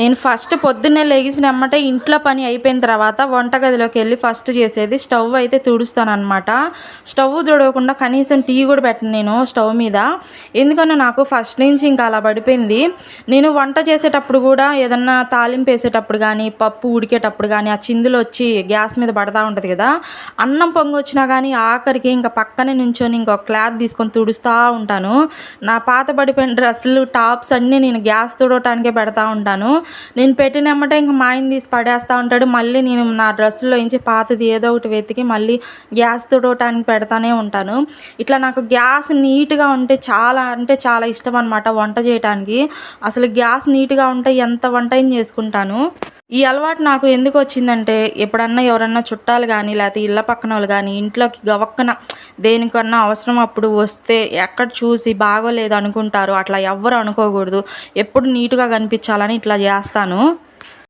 నేను ఫస్ట్ పొద్దున్నే లెగిసిన ఎమ్మటే ఇంట్లో పని అయిపోయిన తర్వాత వంటగదిలోకి వెళ్ళి ఫస్ట్ చేసేది స్టవ్ అయితే తుడుస్తానమాట స్టవ్ తుడవకుండా కనీసం టీ కూడా పెట్టను నేను స్టవ్ మీద. ఎందుకన్నా నాకు ఫస్ట్ నుంచి ఇంకా అలా పడిపోయింది. నేను వంట చేసేటప్పుడు కూడా ఏదన్నా తాలింపు వేసేటప్పుడు కానీ పప్పు ఉడికేటప్పుడు కానీ ఆ చిందులు వచ్చి గ్యాస్ మీద పడతా ఉంటుంది కదా. అన్నం పొంగి వచ్చినా కానీ ఆఖరికి ఇంకా పక్కనే నుంచొని ఇంకో క్లాత్ తీసుకొని తుడుస్తూ ఉంటాను. నా పాత పడిపోయిన డ్రెస్సులు టాప్స్ అన్నీ నేను గ్యాస్ తుడవటానికే పెడతా ఉంటాను. నేను పెట్టిన అమ్మట ఇంక మా ఆయన తీసి పడేస్తూ ఉంటాడు. మళ్ళీ నేను నా డ్రెస్సులో నుంచి పాతది ఏదో ఒకటి వెతికి మళ్ళీ గ్యాస్ తుడవటానికి పెడతానే ఉంటాను. ఇట్లా నాకు గ్యాస్ నీట్గా ఉంటే చాలా అంటే చాలా ఇష్టం అనమాట వంట చేయటానికి. అసలు గ్యాస్ నీట్గా ఉంటే ఎంత వంట చేసుకుంటాను. ఈ అలవాటు నాకు ఎందుకు వచ్చిందంటే ఎప్పుడన్నా ఎవరన్నా చుట్టాలు కానీ లేకపోతే ఇళ్ళ పక్కన వాళ్ళు కానీ ఇంట్లోకి గవక్కన దేనికన్నా అవసరం అప్పుడు వస్తే ఎక్కడ చూసి బాగోలేదు అనుకుంటారు. అట్లా ఎవ్వరు అనుకోకూడదు. ఎప్పుడు నీట్గా కనిపించాలని ఇట్లా చేస్తాను.